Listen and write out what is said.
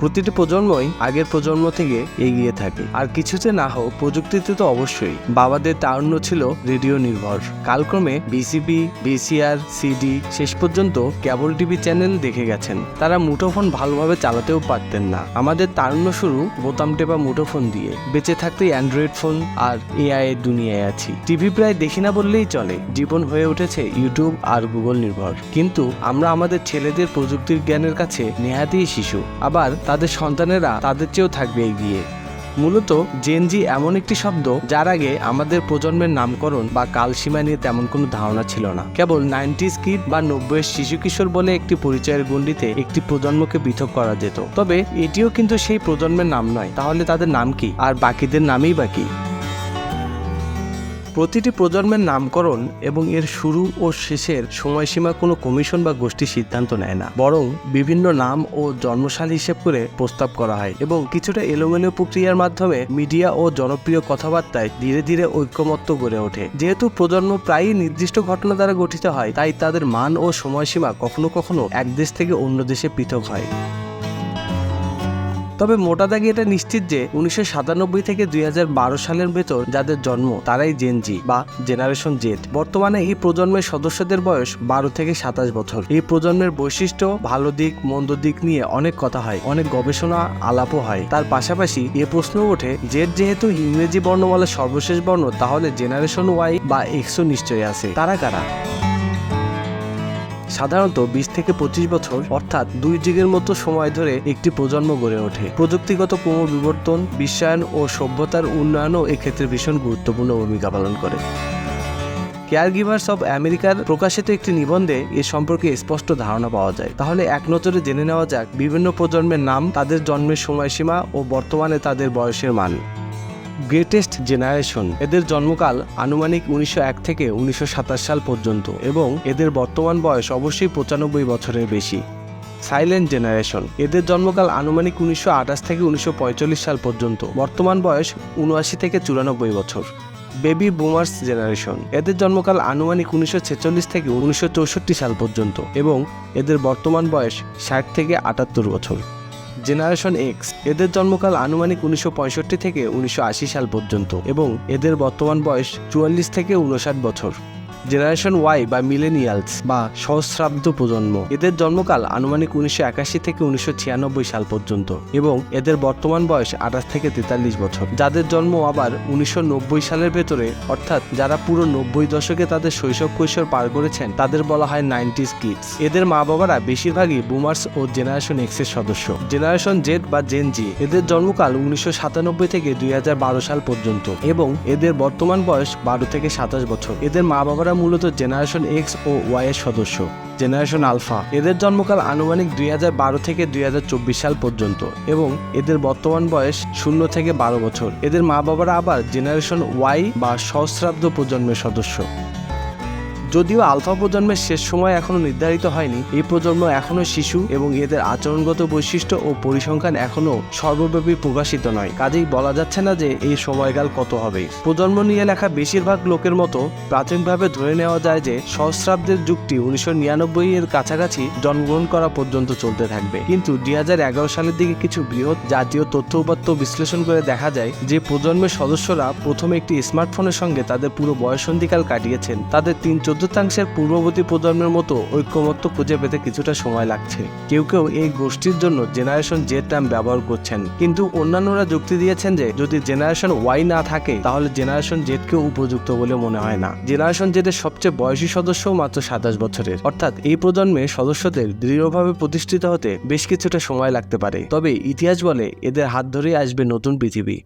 প্রতিটি প্রজন্মই আগের প্রজন্ম থেকে এগিয়ে থাকে। আর কিছুতে না হোক, প্রযুক্তিতে তো অবশ্যই। বাবাদের তারুণ্য ছিল রেডিও নির্ভর। কালক্রমে বিসিবি বিসিআর সিডি শেষ পর্যন্ত কেবল টিভি চ্যানেল দেখে গেছেন। তারা মুঠোফোন ভালোভাবে চালাতেও পারতেন না। আমাদের তারুণ্য শুরু বোতাম টেপা মুঠোফোন দিয়ে। বেঁচে থাকতে অ্যান্ড্রয়েড ফোন আর এআই এর দুনিয়ায় আছি। টিভি প্রায় দেখি না বললেই চলে। জীবন হয়ে উঠেছে ইউটিউব আর গুগল নির্ভর। কিন্তু আমরা আমাদের ছেলেদের প্রযুক্তির জ্ঞানের কাছে নেহাতেই শিশু। আবার তাদের সন্তানেরা তাদের চেয়েও থাকবে এগিয়ে। মূলত জেনজি এমন একটি শব্দ যার আগে আমাদের প্রজন্মের নামকরণ বা কালসীমা নিয়ে তেমন কোনো ধারণা ছিল না। কেবল নাইনটিস কিড বা নব্বইয়ের শিশু কিশোর বলে একটি পরিচয়ের গণ্ডিতে একটি প্রজন্মকে পৃথক করা যেত। তবে এটিও কিন্তু সেই প্রজন্মের নাম নয়, তাহলে তাদের নাম কি? আর বাকিদের নামই বাকি প্রতিটি প্রজন্মের নামকরণ এবং এর শুরু ও শেষের সময়সীমা কোনো কমিশন বা গোষ্ঠী সিদ্ধান্ত নেয় না। বরং বিভিন্ন নাম ও জন্মসাল হিসেব করে প্রস্তাব করা হয় এবং কিছুটা এলোমেলো প্রক্রিয়ার মাধ্যমে মিডিয়া ও জনপ্রিয় কথাবার্তায় ধীরে ধীরে ঐক্যমত্য গড়ে ওঠে। যেহেতু প্রজন্ম প্রায়ই নির্দিষ্ট ঘটনা দ্বারা গঠিত হয়, তাই তাদের মান ও সময়সীমা কখনো কখনো এক দেশ থেকে অন্য দেশে পৃথক হয়। তবে মোটা দাগে এটা নিশ্চিত যে উনিশশো সাতানব্বই থেকে দুই হাজার বারো সালের ভেতর যাদের জন্ম তারাই জেনজি বা জেনারেশন জেড বর্তমানে এই প্রজন্মের সদস্যদের বয়স বারো থেকে সাতাশ বছর। এই প্রজন্মের বৈশিষ্ট্য, ভালো দিক, মন্দ দিক নিয়ে অনেক কথা হয়, অনেক গবেষণা, আলাপও হয়। তার পাশাপাশি এ প্রশ্ন ওঠে জেড যেহেতু ইংরেজি বর্ণমালার সর্বশেষ বর্ণ, তাহলে জেনারেশন ওয়াই বা এক্সও নিশ্চয়ই আছে। তারা কারা? সাধারণত বিশ থেকে পঁচিশ বছর, অর্থাৎ দুই যুগের মতো সময় ধরে একটি প্রজন্ম গড়ে ওঠে। প্রযুক্তিগত ক্রমবিবর্তন, বিশ্বায়ন ও সভ্যতার উন্নয়নও এক্ষেত্রে ভীষণ গুরুত্বপূর্ণ ভূমিকা পালন করে। কেয়ার গিভার্স অব আমেরিকার প্রকাশিত একটি নিবন্ধে এ সম্পর্কে স্পষ্ট ধারণা পাওয়া যায়। তাহলে এক নজরে জেনে নেওয়া যাক, বিভিন্ন প্রজন্মের নাম, তাদের জন্মের সময়সীমা ও বর্তমানে তাদের বয়সের মান। Greatest generation. এদের জন্মকাল আনুমানিক উনিশশো এক থেকে উনিশশো সাতাশ সাল পর্যন্ত এবং এদের বর্তমান বয়স অবশ্যই পঁচানব্বই বছরের বেশি। Silent generation. এদের জন্মকাল আনুমানিক উনিশশো আঠাশ থেকে উনিশশো পঁয়তাল্লিশ সাল পর্যন্ত। বর্তমান বয়স উনআশি থেকে চুরানব্বই বছর। Baby boomers generation. এদের জন্মকাল আনুমানিক উনিশশো ছেচল্লিশ থেকে উনিশশো চৌষট্টি সাল পর্যন্ত এবং এদের বর্তমান বয়স ষাট থেকে আটাত্তর বছর। জেনারেশন এক্স, এদের জন্মকাল আনুমানিক উনিশশো পঁয়ষট্টি থেকে উনিশশো আশি সাল পর্যন্ত এবং এদের বর্তমান বয়স চুয়াল্লিশ থেকে উনষাট বছর। জেনারেশন ওয়াই বা মিলেনিয়ালস বা সহস্রাব্দ প্রজন্ম। এদের জন্মকাল আনুমানিক উনিশশো একাশি থেকে উনিশশো ছিয়ানব্বই সাল পর্যন্ত এবং এদের বর্তমান বয়স আঠাশ থেকে তেতাল্লিশ বছর। যাদের জন্ম আবার উনিশশো নব্বই সালের ভেতরে, অর্থাৎ যারা পুরো নব্বই দশকে তাদের শৈশব কৈশোর পার করেছেন, তাদের বলা হয় নাইনটিস কিডস। এদের মা বাবারা বেশিরভাগই বুমার্স ও জেনারেশন এক্সের সদস্য। জেনারেশন জেড বা জেন জি এদের জন্মকাল উনিশশো সাতানব্বই থেকে দুই হাজার বারো সাল পর্যন্ত এবং এদের বর্তমান বয়স বারো থেকে সাতাশ বছর। এদের মা বাবারা মূলত জেনারেশন এক্স ও ওয়াই এর সদস্য জেনারেশন আলফা এদের জন্মকাল আনুমানিক দুই হাজার বারো থেকে দুই হাজার চব্বিশ সাল পর্যন্ত এবং এদের বর্তমান বয়স শূন্য থেকে বারো বছর। এদের মা বাবারা আবার জেনারেশন ওয়াই বা সহস্রাব্দ প্রজন্মের সদস্য। যদিও আলফা প্রজন্মের শেষ সময় এখনও নির্ধারিত হয়নি, এই প্রজন্ম এখনও শিশু এবং এদের আচরণগত বৈশিষ্ট্য ও পরিসংখ্যান এখনও সর্বব্যাপী প্রকাশিত নয়। কাজেই বলা যাচ্ছে না যে এই সময়কাল কত হবে। প্রজন্ম নিয়ে লেখা বেশিরভাগ লোকের মতো প্রাথমিকভাবে ধরে নেওয়া যায় যে সহস্রাব্দের যুগটি উনিশশো নিরানব্বই এর কাছাকাছি জন্মগ্রহণ করা পর্যন্ত চলতে থাকবে। কিন্তু দুই হাজার এগারো সালের দিকে কিছু বৃহৎ জাতীয় তথ্য উপাত্ত বিশ্লেষণ করে দেখা যায় যে প্রজন্মের সদস্যরা প্রথমে একটি স্মার্টফোনের সঙ্গে তাদের পুরো বয়সন্ধিকাল কাটিয়েছেন। তাদের তিন চোদ্দতাংশের পূর্ববর্তী প্রজন্মের মতো ঐক্যমত্য খুঁজে পেতে কিছুটা সময় লাগছে। কেউ কেউ এই গোষ্ঠীর জন্য জেনারেশন জেড নাম ব্যবহার করছেন। কিন্তু অন্যান্যরা যুক্তি দিয়েছেন যে, যদি জেনারেশন ওয়াই না থাকে, তাহলে জেনারেশন জেডকেও উপযুক্ত বলে মনে হয় না। জেনারেশন জেডের সবচেয়ে বয়সী সদস্য মাত্র সাতাশ বছরের। অর্থাৎ এই প্রজন্মের সদস্যদের দৃঢ়ভাবে প্রতিষ্ঠিত হতে বেশ কিছুটা সময় লাগতে পারে। তবে ইতিহাস বলে এদের হাত ধরেই আসবে নতুন পৃথিবী।